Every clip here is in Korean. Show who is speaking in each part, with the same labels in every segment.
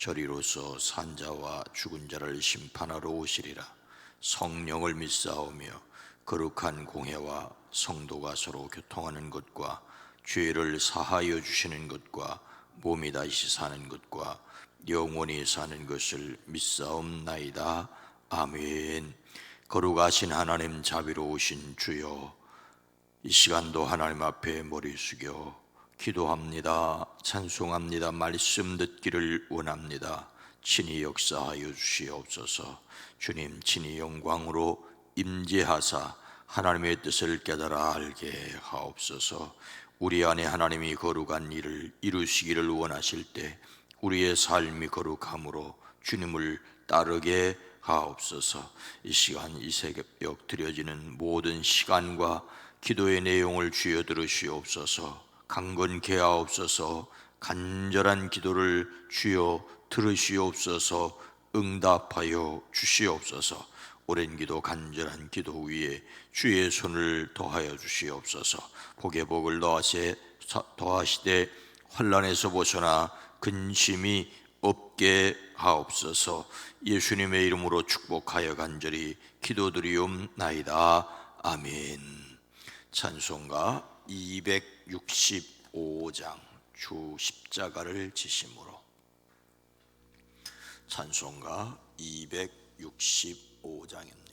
Speaker 1: 저리로서 산자와 죽은 자를 심판하러 오시리라. 성령을 믿사오며 거룩한 공회와 성도가 서로 교통하는 것과 죄를 사하여 주시는 것과 몸이 다시 사는 것과 영원히 사는 것을 믿사옵나이다. 아멘. 거룩하신 하나님 자비로우신 주여 이 시간도 하나님 앞에 머리 숙여 기도합니다. 찬송합니다. 말씀 듣기를 원합니다. 친히 역사하여 주시옵소서. 주님 친히 영광으로 임재하사 하나님의 뜻을 깨달아 알게 하옵소서. 우리 안에 하나님이 거룩한 일을 이루시기를 원하실 때 우리의 삶이 거룩함으로 주님을 따르게 하옵소서. 이 시간 이 새벽 드려지는 모든 시간과 기도의 내용을 주여 들으시옵소서. 강건케 하옵소서. 간절한 기도를 주여 들으시옵소서. 응답하여 주시옵소서. 오랜 기도 간절한 기도 위에 주의 손을 더하여 주시옵소서. 복의 복을 더하시, 더하시되 환란에서 벗어나 근심이 없게 하옵소서. 예수님의 이름으로 축복하여 간절히 기도드리옵나이다. 아멘. 찬송가 265장 주 십자가를 지심으로 찬송가 265장입니다.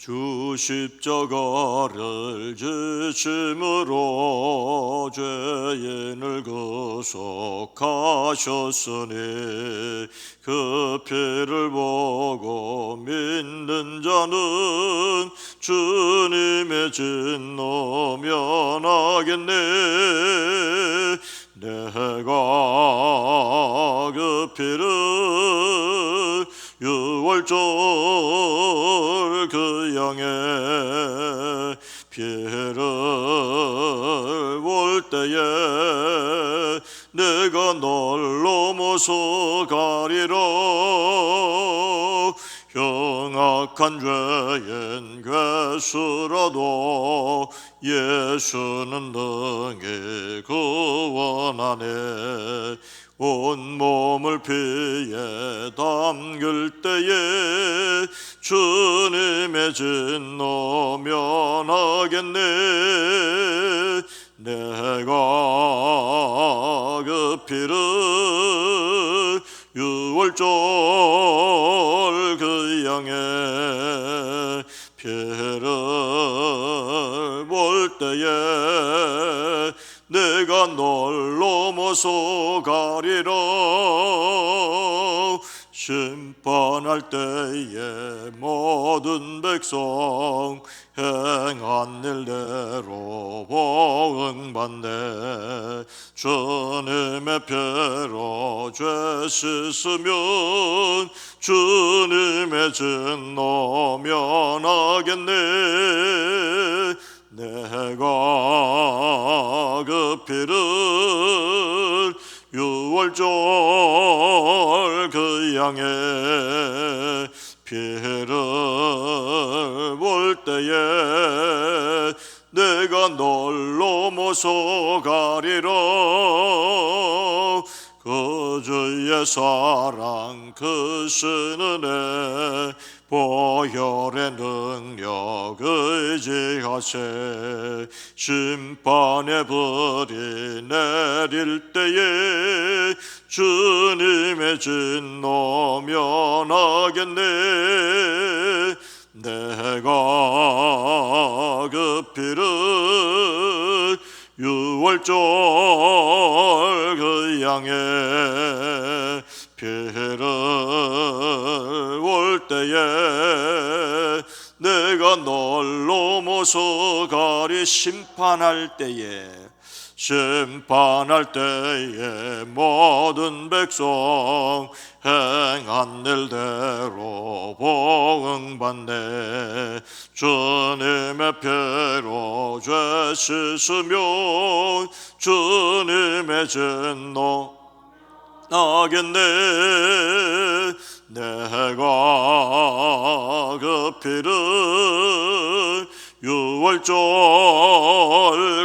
Speaker 1: 주 십자가를 지심으로 죄인을 구속하셨으니 그 피를 보고 믿는 자는 주님의 진노 면하겠네. 내가 그 피를 유월절 그 양의 피를 볼 때에 내가 널 넘어서 가리라 형악한 죄인 괴수라도 예수는 능히 구원하네 온 몸을 피에 담글 때에 주님의 진노 면하겠네. 내가 그 피를 유월절 그 양의 피를 볼 때에 내가 널 넘어서 가리라. 심판할 때에 모든 백성 행한 일대로 보응받네. 주님의 피로 죄 씻으면 주님의 진노 면하겠네 내가 그 피를 유월절 그 양의 피를 볼 때에 내가 널 넘어서 가리라 그 주의 사랑 그 신은혜 보혈의 능력 의지하세. 심판의 불이 내릴 때에 주님의 진노 면하겠네. 내가 그 피를 유월절 그 양의 피를 올 때에 내가
Speaker 2: 널 넘어서 가리 심판할 때에 심판할 때에 모든 백성 행한 일대로 보응받네. 주님의 피로 죄 씻으면 주님의 진노 나겠네. 내가 그 피를 유월절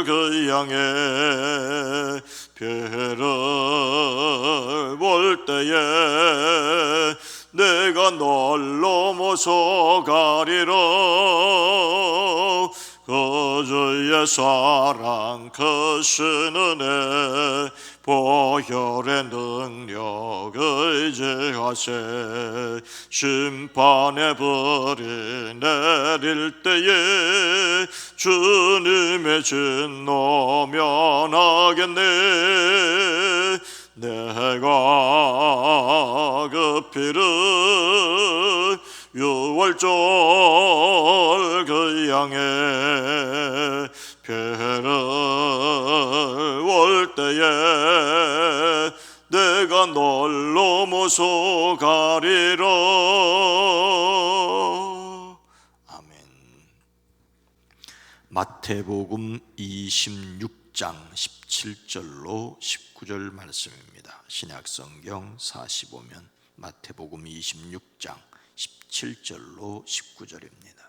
Speaker 2: 그 양의 피를 볼 때에 내가 널 넘어서 가리라 그주의 사랑 크신 은혜 보혈의 능력 의지하세 심판의 불이 내릴 때에 주님의 진노 면하겠네. 내가 그 피를 유월절 그 양의 피를 올 때에 내가 널 넘어서 가리라 아멘. 마태복음 26장 17절로 19절 말씀입니다. 신약 성경 45면 마태복음 26장 17절로 19절입니다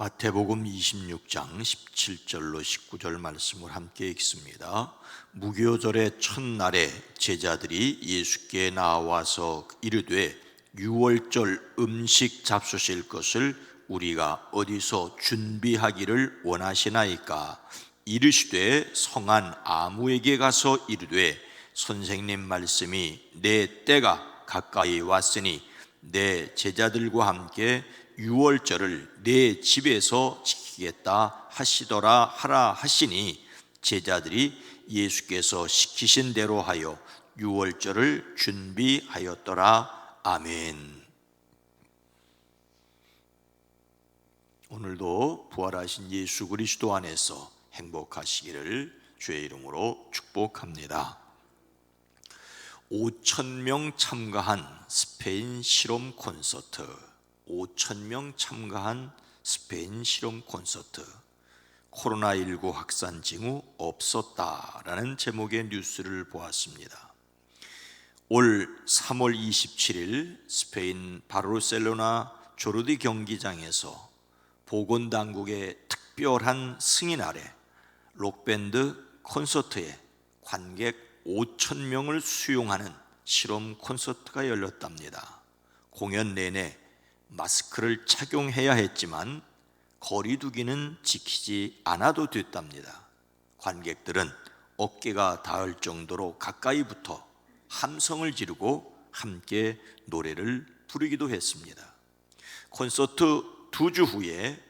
Speaker 2: 마태복음 26장 17절로 19절 말씀을 함께 읽습니다. 무교절의 첫날에 제자들이 예수께 나와서 이르되 유월절 음식 잡수실 것을 우리가 어디서 준비하기를 원하시나이까 이르시되 성한 아무에게 가서 이르되 선생님 말씀이 내 때가 가까이 왔으니 내 제자들과 함께 유월절을 내 집에서 지키겠다 하시더라 하라 하시니 제자들이 예수께서 시키신 대로 하여 유월절을 준비하였더라 아멘. 오늘도 부활하신 예수 그리스도 안에서 행복하시기를 주의 이름으로 축복합니다. 5천 명 참가한 스페인 실험 콘서트 5천 명 참가한 스페인 실험 콘서트 코로나19 확산 징후 없었다라는 제목의 뉴스를 보았습니다. 올 3월 27일 스페인 바르셀로나 조르디 경기장에서 보건 당국의 특별한 승인 아래 록밴드 콘서트에 관객 5천 명을 수용하는 실험 콘서트가 열렸답니다. 공연 내내 마스크를 착용해야 했지만 거리두기는 지키지 않아도 됐답니다. 관객들은 어깨가 닿을 정도로 가까이 붙어 함성을 지르고 함께 노래를 부르기도 했습니다. 콘서트 두 주 후에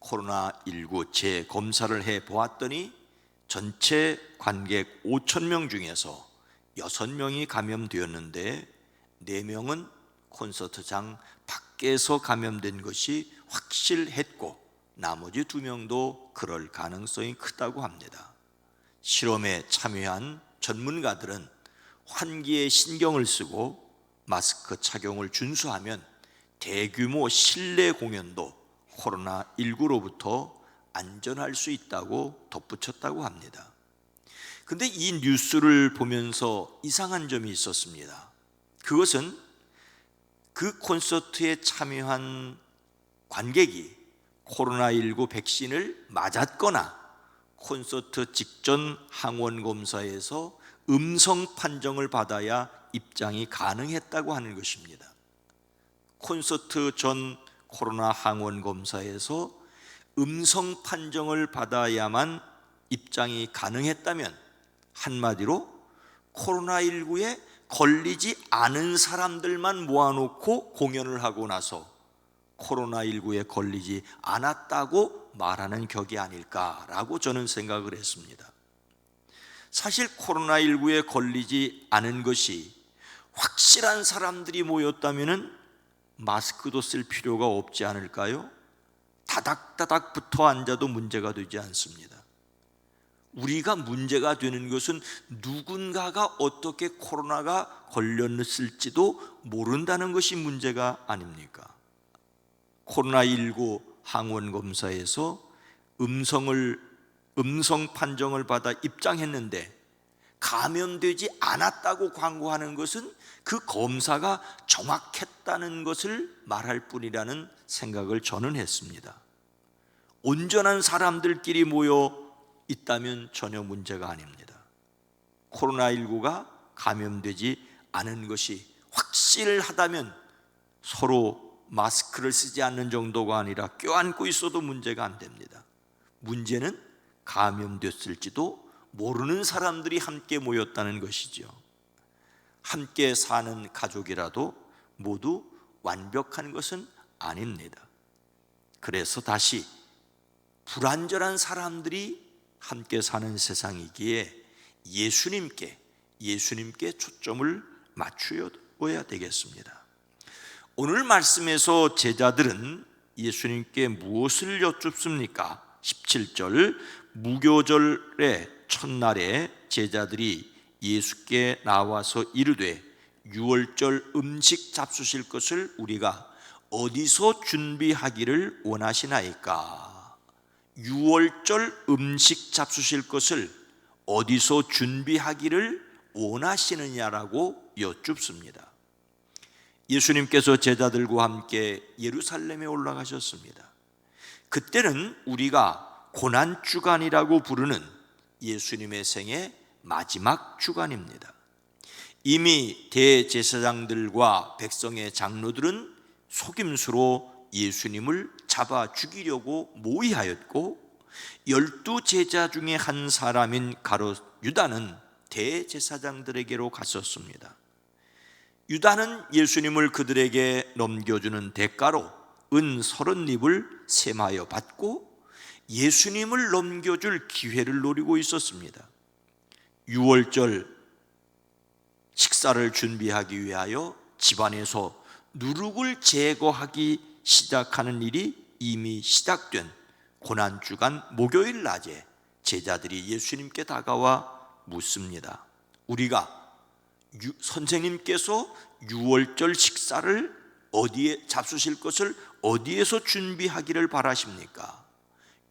Speaker 2: 코로나19 재검사를 해 보았더니 전체 관객 5천 명 중에서 6명이 감염되었는데 4명은 콘서트장 밖에서 감염된 것이 확실했고 나머지 두 명도 그럴 가능성이 크다고 합니다. 실험에 참여한 전문가들은 환기에 신경을 쓰고 마스크 착용을 준수하면 대규모 실내 공연도 코로나19로부터 안전할 수 있다고 덧붙였다고 합니다. 근데 이 뉴스를 보면서 이상한 점이 있었습니다. 그것은 그 콘서트에 참여한 관객이 코로나19 백신을 맞았거나 콘서트 직전 항원 검사에서 음성 판정을 받아야 입장이 가능했다고 하는 것입니다. 콘서트 전 코로나 항원 검사에서 음성 판정을 받아야만 입장이 가능했다면 한마디로 코로나19에 걸리지 않은 사람들만 모아놓고 공연을 하고 나서 코로나19에 걸리지 않았다고 말하는 격이 아닐까라고 저는 생각을 했습니다. 사실 코로나19에 걸리지 않은 것이 확실한 사람들이 모였다면 마스크도 쓸 필요가 없지 않을까요? 다닥다닥 붙어 앉아도 문제가 되지 않습니다. 우리가 문제가 되는 것은 누군가가 어떻게 코로나가 걸렸을지도 모른다는 것이 문제가 아닙니까? 코로나19 항원 검사에서 음성을 음성 판정을 받아 입장했는데 감염되지 않았다고 광고하는 것은 그 검사가 정확했다는 것을 말할 뿐이라는 생각을 저는 했습니다. 온전한 사람들끼리 모여 있다면 전혀 문제가 아닙니다. 코로나19가 감염되지 않은 것이 확실하다면 서로 마스크를 쓰지 않는 정도가 아니라 껴안고 있어도 문제가 안 됩니다. 문제는 감염됐을지도 모르는 사람들이 함께 모였다는 것이죠. 함께 사는 가족이라도 모두 완벽한 것은 아닙니다. 그래서 다시 불완전한 사람들이 함께 사는 세상이기에 예수님께 예수님께 초점을 맞추어야 되겠습니다. 오늘 말씀에서 제자들은 예수님께 무엇을 여쭙습니까? 17절 무교절의 첫날에 제자들이 예수께 나와서 이르되 유월절 음식 잡수실 것을 우리가 어디서 준비하기를 원하시나이까? 유월절 음식 잡수실 것을 어디서 준비하기를 원하시느냐라고 여쭙습니다. 예수님께서 제자들과 함께 예루살렘에 올라가셨습니다. 그때는 우리가 고난 주간이라고 부르는 예수님의 생애 마지막 주간입니다. 이미 대제사장들과 백성의 장로들은 속임수로 예수님을 잡아 죽이려고 모의하였고 열두 제자 중에 한 사람인 가롯 유다는 대제사장들에게로 갔었습니다. 유다는 예수님을 그들에게 넘겨주는 대가로 은 서른 립을 세마여 받고 예수님을 넘겨줄 기회를 노리고 있었습니다. 6월절 식사를 준비하기 위하여 집안에서 누룩을 제거하기 시작하는 일이 이미 시작된 고난주간 목요일 낮에 제자들이 예수님께 다가와 묻습니다. 우리가 유, 선생님께서 6월절 식사를 어디에 잡수실 것을 어디에서 준비하기를 바라십니까?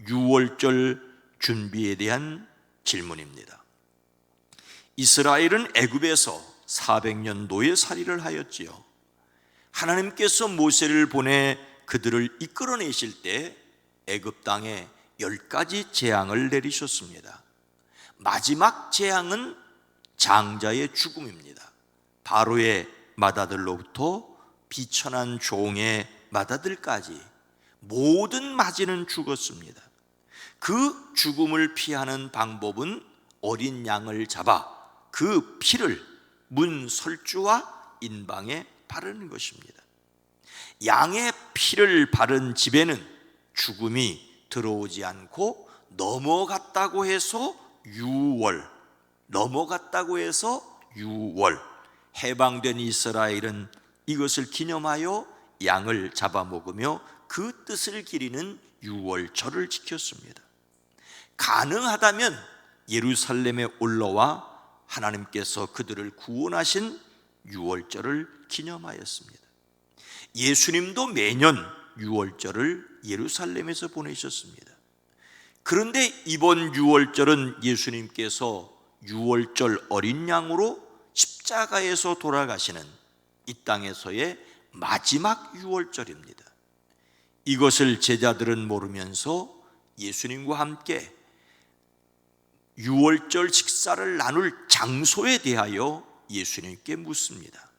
Speaker 2: 6월절 준비에 대한 질문입니다. 이스라엘은 애굽에서 400년 노예 살이를 하였지요. 하나님께서 모세를 보내 그들을 이끌어내실 때 애굽 땅에 열 가지 재앙을 내리셨습니다. 마지막 재앙은 장자의 죽음입니다. 바로의 맏아들로부터 비천한 종의 맏아들까지 모든 마지는 죽었습니다. 그 죽음을 피하는 방법은 어린 양을 잡아 그 피를 문 설주와 인방에 바르는 것입니다. 양의 피를 바른 집에는 죽음이 들어오지 않고 넘어갔다고 해서 유월 넘어갔다고 해서 유월 해방된 이스라엘은 이것을 기념하여 양을 잡아먹으며 그 뜻을 기리는 유월절을 지켰습니다. 가능하다면 예루살렘에 올라와 하나님께서 그들을 구원하신 유월절을 기념하였습니다. 예수님도 매년 유월절을 예루살렘에서 보내셨습니다. 그런데 이번 유월절은 예수님께서 유월절 어린 양으로 십자가에서 돌아가시는 이 땅에서의 마지막 유월절입니다. 이것을 제자들은 모르면서 예수님과 함께 유월절 식사를 나눌 장소에 대하여 예수님께 묻습니다.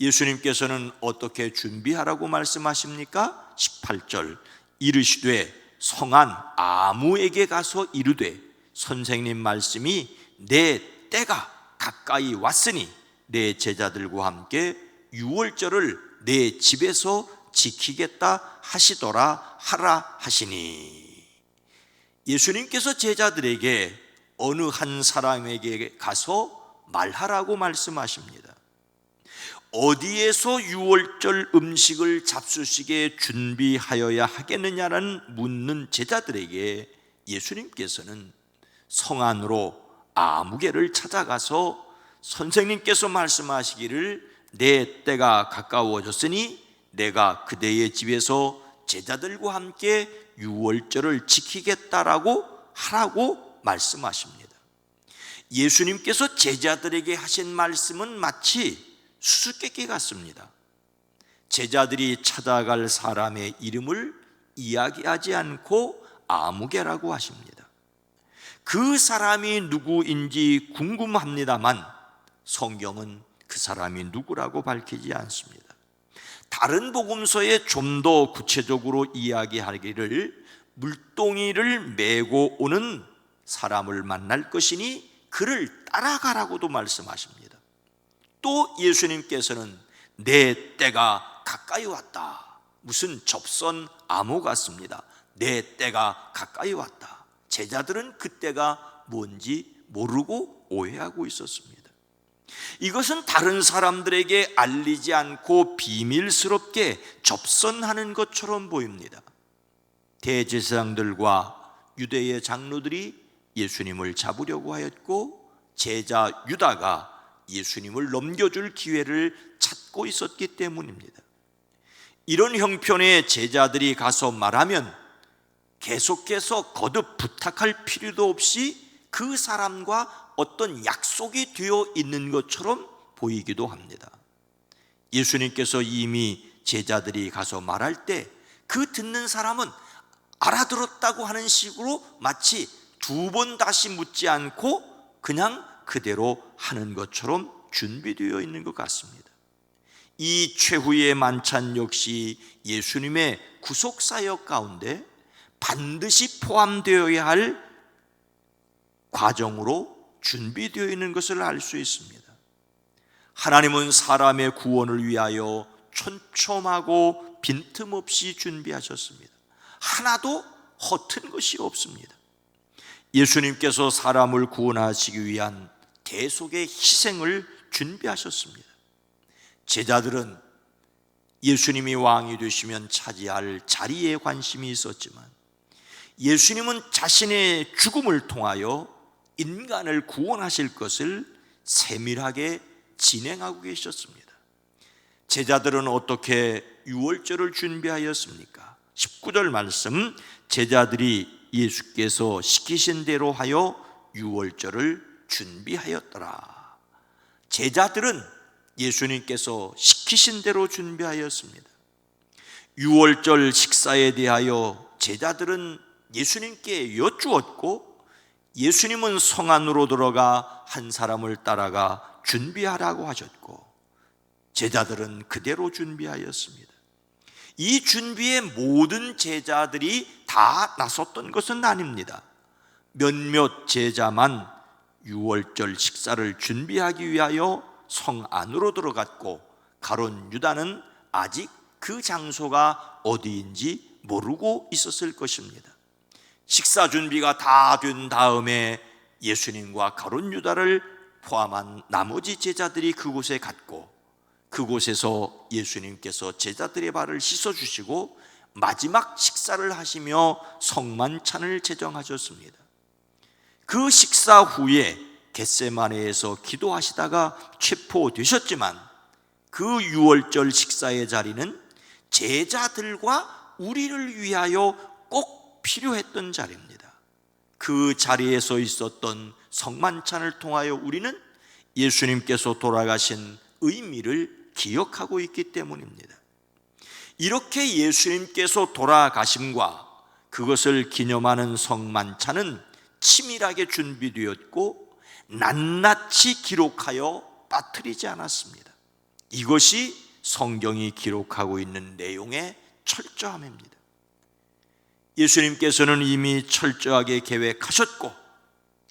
Speaker 2: 예수님께서는 어떻게 준비하라고 말씀하십니까? 18절 이르시되 성한 아무에게 가서 이르되 선생님 말씀이 내 때가 가까이 왔으니 내 제자들과 함께 유월절을 내 집에서 지키겠다 하시더라 하라 하시니 예수님께서 제자들에게 어느 한 사람에게 가서 말하라고 말씀하십니다. 어디에서 유월절 음식을 잡수시게 준비하여야 하겠느냐는 묻는 제자들에게 예수님께서는 성 안으로 아무개를 찾아가서 선생님께서 말씀하시기를 내 때가 가까워졌으니 내가 그대의 집에서 제자들과 함께 유월절을 지키겠다라고 하라고 말씀하십니다. 예수님께서 제자들에게 하신 말씀은 마치 수수께끼 같습니다. 제자들이 찾아갈 사람의 이름을 이야기하지 않고 아무개라고 하십니다. 그 사람이 누구인지 궁금합니다만 성경은 그 사람이 누구라고 밝히지 않습니다. 다른 복음서에 좀 더 구체적으로 이야기하기를 물동이를 메고 오는 사람을 만날 것이니 그를 따라가라고도 말씀하십니다. 또 예수님께서는 내 때가 가까이 왔다. 무슨 접선 암호 같습니다. 내 때가 가까이 왔다. 제자들은 그 때가 뭔지 모르고 오해하고 있었습니다. 이것은 다른 사람들에게 알리지 않고 비밀스럽게 접선하는 것처럼 보입니다. 대제사장들과 유대의 장로들이 예수님을 잡으려고 하였고 제자 유다가 예수님을 넘겨줄 기회를 찾고 있었기 때문입니다. 이런 형편에 제자들이 가서 말하면 계속해서 거듭 부탁할 필요도 없이 그 사람과 어떤 약속이 되어 있는 것처럼 보이기도 합니다. 예수님께서 이미 제자들이 가서 말할 때 그 듣는 사람은 알아들었다고 하는 식으로 마치 두 번 다시 묻지 않고 그냥 그대로 하는 것처럼 준비되어 있는 것 같습니다. 이 최후의 만찬 역시 예수님의 구속 사역 가운데 반드시 포함되어야 할 과정으로 준비되어 있는 것을 알 수 있습니다. 하나님은 사람의 구원을 위하여 촘촘하고 빈틈없이 준비하셨습니다. 하나도 허튼 것이 없습니다. 예수님께서 사람을 구원하시기 위한 대속의 희생을 준비하셨습니다. 제자들은 예수님이 왕이 되시면 차지할 자리에 관심이 있었지만 예수님은 자신의 죽음을 통하여 인간을 구원하실 것을 세밀하게 진행하고 계셨습니다. 제자들은 어떻게 유월절을 준비하였습니까? 19절 말씀 제자들이 예수께서 시키신 대로 하여 유월절을 준비하였더라. 제자들은 예수님께서 시키신 대로 준비하였습니다. 유월절 식사에 대하여 제자들은 예수님께 여쭈었고 예수님은 성 안으로 들어가 한 사람을 따라가 준비하라고 하셨고 제자들은 그대로 준비하였습니다. 이 준비에 모든 제자들이 다 나섰던 것은 아닙니다. 몇몇 제자만 6월절 식사를 준비하기 위하여 성 안으로 들어갔고 가론 유다는 아직 그 장소가 어디인지 모르고 있었을 것입니다. 식사 준비가 다 된 다음에 예수님과 가론 유다를 포함한 나머지 제자들이 그곳에 갔고 그곳에서 예수님께서 제자들의 발을 씻어 주시고 마지막 식사를 하시며 성만찬을 제정하셨습니다. 그 식사 후에 겟세마네에서 기도하시다가 체포되셨지만 그 유월절 식사의 자리는 제자들과 우리를 위하여 꼭 필요했던 자리입니다. 그 자리에서 있었던 성만찬을 통하여 우리는 예수님께서 돌아가신 의미를 기억하고 있기 때문입니다. 이렇게 예수님께서 돌아가심과 그것을 기념하는 성만찬은 치밀하게 준비되었고 낱낱이 기록하여 빠뜨리지 않았습니다. 이것이 성경이 기록하고 있는 내용의 철저함입니다. 예수님께서는 이미 철저하게 계획하셨고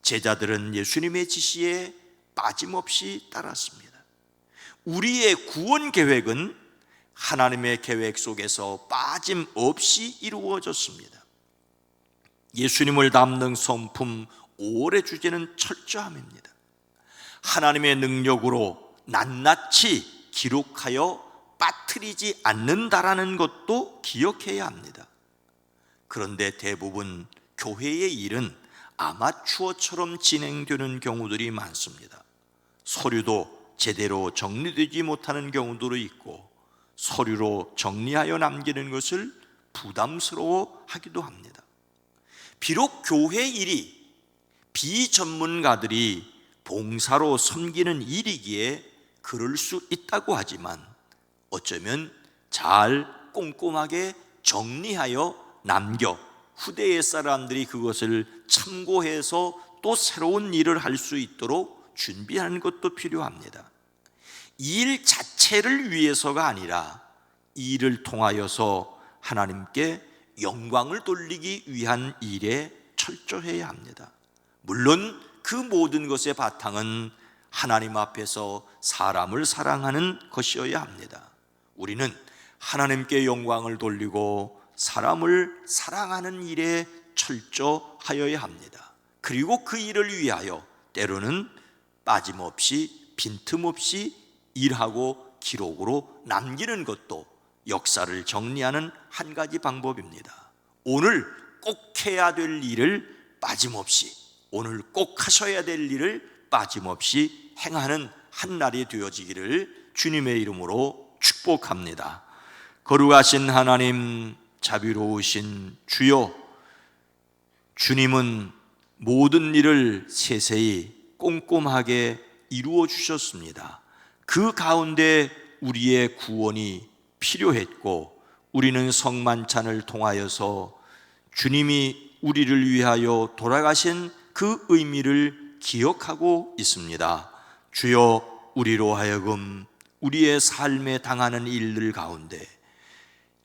Speaker 2: 제자들은 예수님의 지시에 빠짐없이 따랐습니다. 우리의 구원 계획은 하나님의 계획 속에서 빠짐없이 이루어졌습니다. 예수님을 담는 성품 5월의 주제는 철저함입니다. 하나님의 능력으로 낱낱이 기록하여 빠뜨리지 않는다라는 것도 기억해야 합니다. 그런데 대부분 교회의 일은 아마추어처럼 진행되는 경우들이 많습니다. 서류도 제대로 정리되지 못하는 경우도 있고 서류로 정리하여 남기는 것을 부담스러워 하기도 합니다. 비록 교회 일이 비전문가들이 봉사로 섬기는 일이기에 그럴 수 있다고 하지만 어쩌면 잘 꼼꼼하게 정리하여 남겨 후대의 사람들이 그것을 참고해서 또 새로운 일을 할 수 있도록 준비하는 것도 필요합니다. 일 자체를 위해서가 아니라 일을 통하여서 하나님께 영광을 돌리기 위한 일에 철저해야 합니다. 물론 그 모든 것의 바탕은 하나님 앞에서 사람을 사랑하는 것이어야 합니다. 우리는 하나님께 영광을 돌리고 사람을 사랑하는 일에 철저하여야 합니다. 그리고 그 일을 위하여 때로는 빠짐없이 빈틈없이 일하고 기록으로 남기는 것도 역사를 정리하는 한 가지 방법입니다. 오늘 꼭 해야 될 일을 빠짐없이 오늘 꼭 하셔야 될 일을 빠짐없이 행하는 한 날이 되어지기를 주님의 이름으로 축복합니다. 거룩하신 하나님, 자비로우신 주여, 주님은 모든 일을 세세히 꼼꼼하게 이루어 주셨습니다. 그 가운데 우리의 구원이 필요했고, 우리는 성만찬을 통하여서 주님이 우리를 위하여 돌아가신 그 의미를 기억하고 있습니다. 주여 우리로 하여금 우리의 삶에 당하는 일들 가운데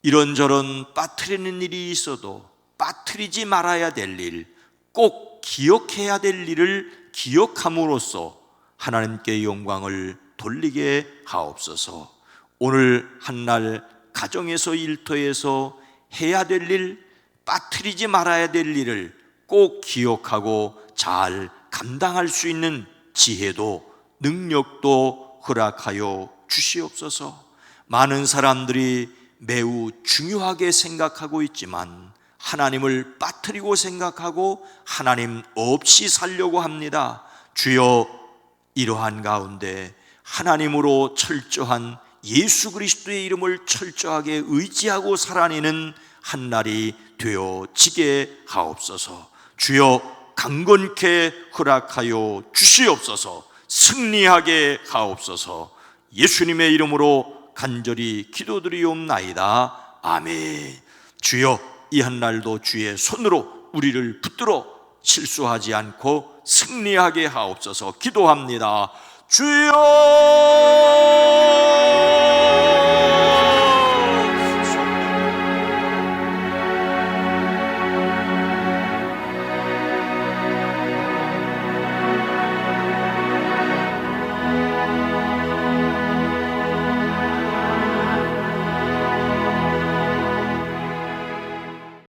Speaker 2: 이런저런 빠뜨리는 일이 있어도 빠뜨리지 말아야 될 일, 꼭 기억해야 될 일을 기억함으로써 하나님께 영광을 돌리게 하옵소서. 오늘 한 날 가정에서 일터에서 해야 될 일, 빠뜨리지 말아야 될 일을 꼭 기억하고 잘 감당할 수 있는 지혜도 능력도 허락하여 주시옵소서. 많은 사람들이 매우 중요하게 생각하고 있지만 하나님을 빠뜨리고 생각하고 하나님 없이 살려고 합니다. 주여 이러한 가운데 하나님으로 철저한 예수 그리스도의 이름을 철저하게 의지하고 살아내는 한 날이 되어지게 하옵소서. 주여 강건케 허락하여 주시옵소서. 승리하게 하옵소서. 예수님의 이름으로 간절히 기도드리옵나이다. 아멘. 주여 이 한 날도 주의 손으로 우리를 붙들어 실수하지 않고 승리하게 하옵소서. 기도합니다. 주여.